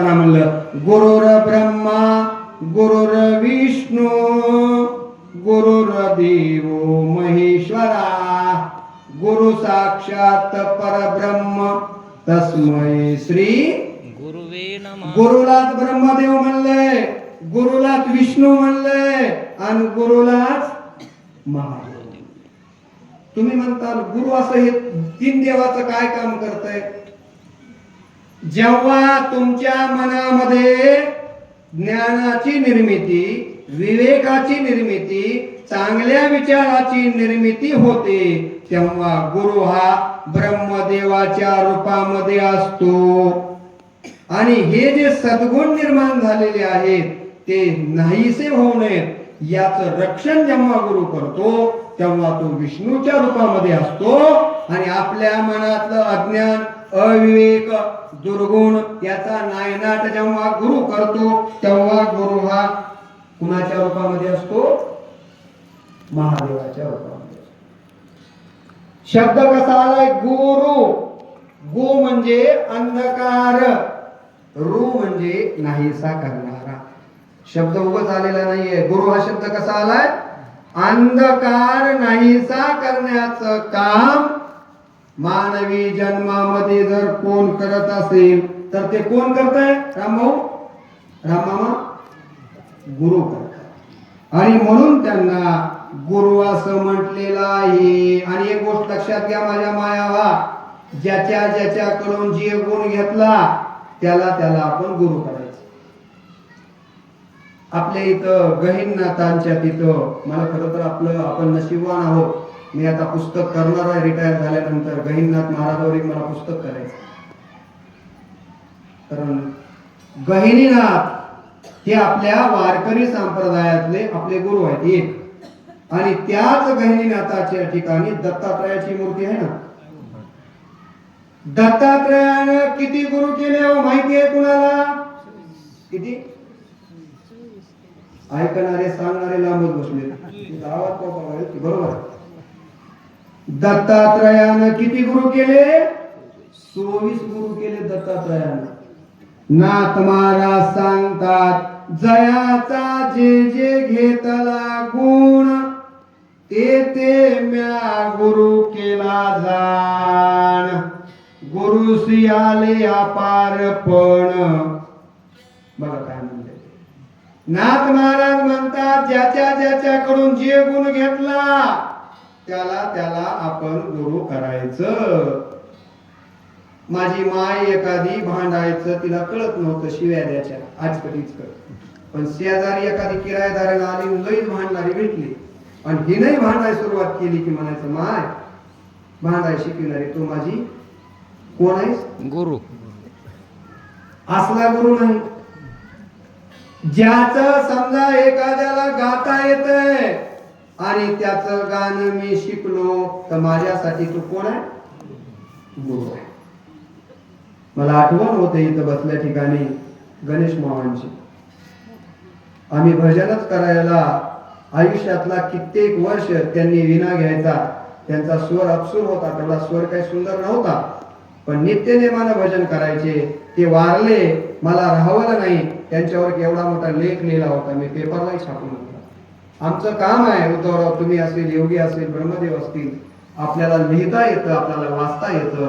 असताना म्हणलं गुरुर ब्रह्मा गुरुर विष्णू गुरुर देवो महेश्वरा गुरु साक्षात परब्रह्म तस्मै श्री गुरुलाच ब्रह्मदेव म्हणले गुरुलाच विष्णू म्हणले आणि गुरुलाच महादेव. तुम्ही म्हणताल गुरु असं हे तीन देवाचं काय काम करतंय? जेव्हा तुमच्या मनामध्ये ज्ञानाची निर्मिती विवेकाची निर्मिती चांगल्या विचाराची निर्मिती होते तेव्हा गुरु हा ब्रह्मदेवाच्या रूपामध्ये असतो. आणि हे जे सद्गुण निर्माण झालेले आहेत ते नाहीसे होऊ नयेत. याचं रक्षण जेव्हा गुरु करतो तेव्हा तो विष्णूच्या रूपामध्ये असतो. आणि आपल्या मनातलं अज्ञान अविवेक दुर्गुण याचा नायनाट जेव्हा गुरु करतो तेव्हा गुरु हा कुणाच्या रूपामध्ये असतो? महादेवाच्या रूपामध्ये शब्द कसा आलाय? गुरु. गु म्हणजे अंधकार. रु म्हणजे नाहीसा करणारा. शब्द उगच आलेला नाहीये. गुरु हा शब्द कसा आलाय? अंधकार नाहीसा करण्याचं काम मानवी जन्मामध्ये जर कोण करत असेल तर ते कोण करताय? रामभाऊ राममामा गुरु करतात. आणि म्हणून त्यांना गुरु असं म्हटलेलं आहे. आणि एक गोष्ट लक्षात घ्या माझ्या मायावा ज्याच्या ज्याच्याकडून जे गुण घेतला त्याला त्याला आपण गुरु करायचं. आपल्या इथं गहिननाथांच्या तिथं मला खरं तर आपलं आपण नशिबवान आहोत. मी आता पुस्तक करणार आहे रिटायर झाल्यानंतर. गहिनीनाथ महाराजावर एक मला पुस्तक करायचं कारण गहिनीनाथ हे आपल्या वारकरी संप्रदायातले आपले गुरु आहेत एक. आणि त्याच गहिनीनाथाच्या ठिकाणी दत्तात्रयाची मूर्ती आहे ना? दत्तात्रयानं किती गुरु केले हो माहिती आहे कुणाला? किती? ऐकणारे सांगणारे लांबच बसले गावात आहे बरोबर दत्तात्रयानं किती गुरु केले? सोवीस गुरु केले दत्तात्रयानं. नाथ महाराज सांगतात जयाचा जे जे घेतला गुण ते ते म्या गुरु केला जाण. गुरु सियाले अपारपण बघा काय म्हणते नाथ महाराज म्हणतात ज्याच्या ज्याच्याकडून जे गुण घेतला त्याला त्याला आपण गुरु करायचं. माझी माय एखादी भांडायचं तिला कळत नव्हतं शिव्या द्यायच्या आज कधीच कळत. पण शेजारी एखादी किरायदाराला आली लईच भांडणारी भेटली. आणि हिनही भांडाय सुरुवात केली की म्हणायचं माय भांडाय शिकविणारी तू माझी कोण आहेस? गुरु. असला गुरु नाही. ज्याचं समजा एखाद्याला गाता येतंय आणि त्याचं गाणं मी शिकलो तर माझ्यासाठी तू कोण आहे? गुरु आहे. मला आठवण होते इथं बसल्या ठिकाणी गणेश मामांची आम्ही भजनच करायला आयुष्यातला कित्येक वर्ष त्यांनी विना घ्यायचा. त्यांचा स्वर अपसूर होता त्याला स्वर काही सुंदर नव्हता. पण नित्यनेमानं भजन करायचे. ते वारले मला राहवलं नाही. त्यांच्यावर एवढा मोठा लेख लिहिला होता. मी पेपरलाही छापून होता आमचं काम आहे उद्धवराव तुम्ही असेल योगी असेल ब्रह्मदेव असतील आपल्याला लिहिता येतं आपल्याला वाचता येतं.